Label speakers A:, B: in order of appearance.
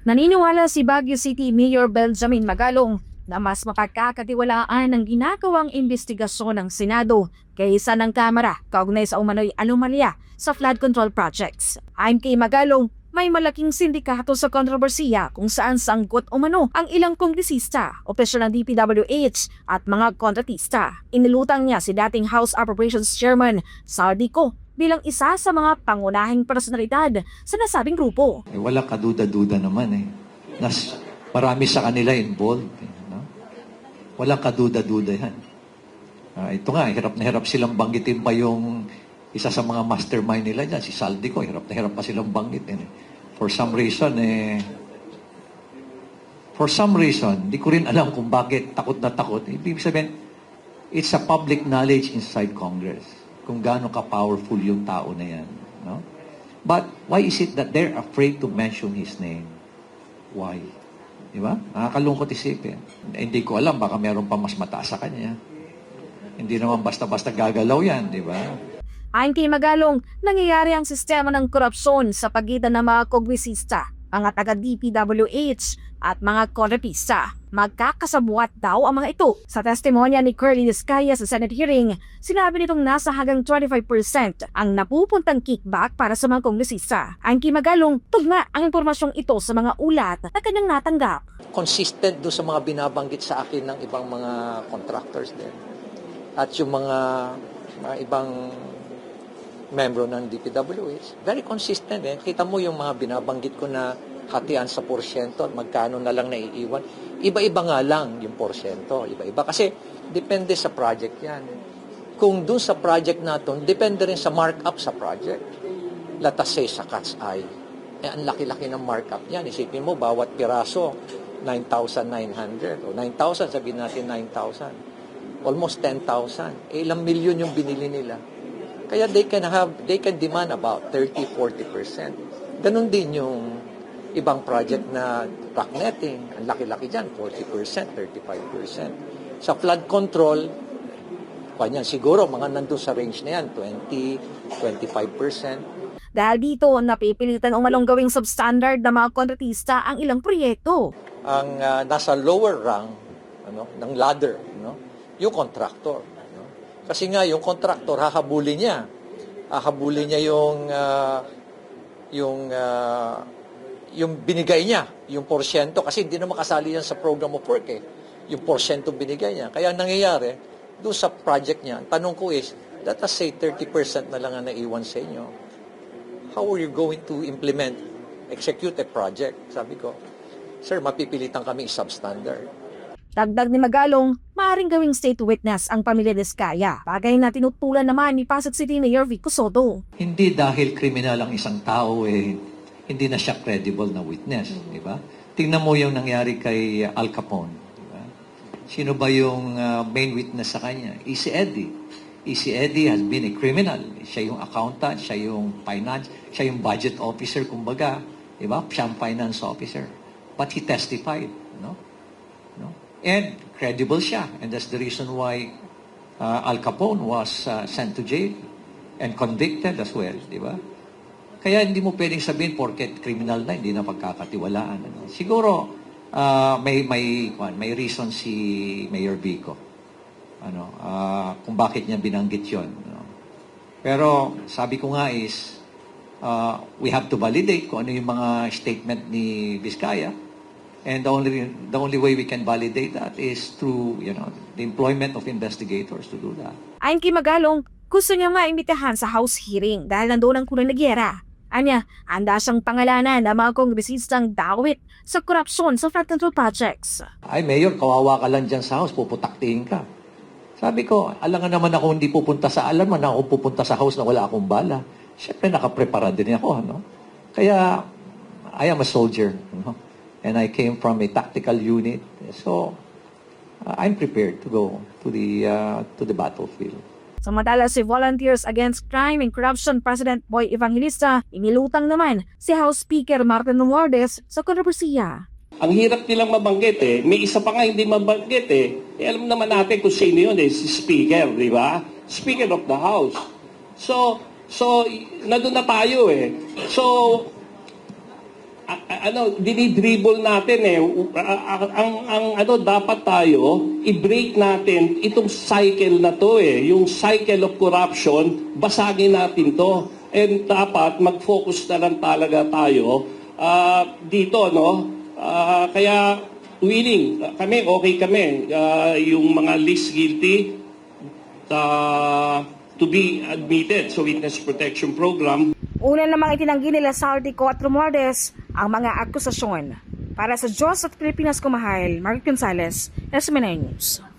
A: Naniniwala si Baguio City Mayor Benjamin Magalong na mas mapagkakatiwalaan ang ginagawang investigasyon ng Senado kaysa ng Kamara kaugnay sa umano'y anomalya sa flood control projects. Ayon kay Magalong, may malaking sindikato sa kontrobersiya kung saan sangkot umano ang ilang kongresista, opisyal ng DPWH at mga kontratista. Inilutang niya si dating House Appropriations Chairman Sardico bilang isa sa mga pangunahing personalidad sa nasabing grupo.
B: Eh, wala kaduda-duda naman eh. Nas, marami sa kanila involved. Eh, no? Wala kaduda-duda yan. Ah, ito nga, hirap na hirap silang banggitin pa yung isa sa mga mastermind nila dyan, si Saldico, hirap na hirap pa silang banggitin. Eh. For some reason, eh, for some reason, di ko rin alam kung bakit takot na takot. Ibig sabihin, it's a public knowledge inside Congress kung gaano ka-powerful yung tao na yan. No? But why is it that they're afraid to mention his name? Why? Di ba? Nakakalungkot isipin. Eh, hindi ko alam, baka meron pa mas mataas sa kanya. Hindi naman basta-basta gagalaw yan, di ba?
A: Ayon Magalong, nangyayari ang sistema ng korupsyon sa pagitan ng mga kongresista, mga taga-DPWH at mga kontratista. Magkakasabuat daw ang mga ito. Sa testimonya ni Curly Discaya sa Senate hearing, sinabi nitong nasa hagang 25% ang napupuntang kickback para sa mga kongresista. Ayon kay Magalong, tugma ang impormasyong ito sa mga ulat na kanyang natanggap.
C: consistent do sa mga binabanggit sa akin ng ibang mga contractors din. At yung mga, mga ibang membro ng DPWH, very consistent eh. Kita mo yung mga binabanggit ko na hatian sa porsyento at magkano na lang naiiwan. Iba-iba nga lang yung porsyento. Iba-iba. Kasi depende sa project yan. Kung dun sa project natin, depende rin sa markup sa project. Let us say sa cat's eye. Eh, ang laki-laki ng markup yan. Isipin mo, bawat piraso, 9,900 o 9,000, sabihin natin 9,000. Almost 10,000. Eh, ilang milyon yung binili nila. Kaya they can have, they can demand about 30-40%. Ganon din yung ibang project na rock netting. Ang laki-laki dyan, 40%, 35%. Sa flood control, kanyan siguro mga nandun sa range na yan, 20, 25%.
A: Dahil dito, napipilitan umalong gawing substandard na mga kontratista ang ilang proyekto.
C: ang ah, nasa lower rung ano ng ladder no yung contractor? Kasi nga yung contractor hahabulin niya. Hahabulin niya yung ah, yung ah, yung binigay niya yung porsyento. Kasi hindi na makasali yan sa program of work eh. Yung porsyento binigay niya. Kaya ang nangyayari doon sa project niya ang tanong ko is let us say 30% na lang ang naiwan sa inyo. How are you going to implement execute a project? Sabi ko Sir, mapipilitan kami substandard.
A: Dagdag ni Magalong, maaaring gawing state witness ang pamilya Diskaya, bagay na tinutulan naman ni Pasig City Mayor Vico Soto.
B: Hindi dahil kriminal ang isang tao, eh, hindi na siya credible na witness, di ba? Tingnan mo yung nangyari kay Al Capone, di ba? Sino ba yung uh, main witness sa kanya? Easy Eddie. Easy Eddie has been a criminal. Siya yung accountant, siya yung finance, siya yung budget officer, kumbaga, di ba? Siya ang finance officer. But he testified, no? no? And credible siya. And that's the reason why uh, Al Capone was uh, sent to jail and convicted as well, di ba? Kaya hindi mo pwedeng sabihin porket criminal na, hindi na pagkakatiwalaan. Ano? Siguro, uh, may, may, may reason si Mayor Vico. Ano, uh, kung bakit niya binanggit yon. No? Pero sabi ko nga is, uh, we have to validate kung ano yung mga statement ni Vizcaya. And the only, the only way we can validate that is through, you know, the employment of investigators to do that.
A: Ayon kay Magalong, gusto niya nga imbitahan sa House hearing dahil nandoon ang kulay na gyera. Anya, anda siyang pangalanan ng mga kongresistang dawit sa korupsyon sa flood control projects.
B: Ay, Mayor, kawawa ka lang dyan sa house, puputaktiin ka. Sabi ko, alangan naman ako hindi pupunta sa, alam na ako pupunta sa house na wala akong bala. Siyempre, nakaprepara din ako, ano? Kaya, I am a soldier, no? And I came from a tactical unit. So, uh, I'm prepared to go to the, uh, to the battlefield.
A: Samantala si Volunteers Against Crime and Corruption President Boy Evangelista, inilutang naman si House Speaker Martin Romualdez sa kontrobersiya.
D: Ang hirap nilang mabanggit eh. May isa pa nga hindi mabanggit eh. eh alam naman natin kung sino yun eh, si Speaker, di ba? Speaker of the House. So, so, nandun na tayo eh. So, ano, dinidribble natin eh. Ang, ang ano, dapat tayo, i-break natin itong cycle na to eh. Yung cycle of corruption, basagin natin to. And dapat mag-focus na lang talaga tayo ah, dito, no? Ah, kaya willing, kami, okay kami. Ah, yung mga least guilty, uh, to be admitted sa witness protection program.
A: Una namang itinanggi nila Saldico at Romualdez ang mga akusasyon. Para sa Diyos at Pilipinas Kumahal, Mark Gonzalez, SMNI News.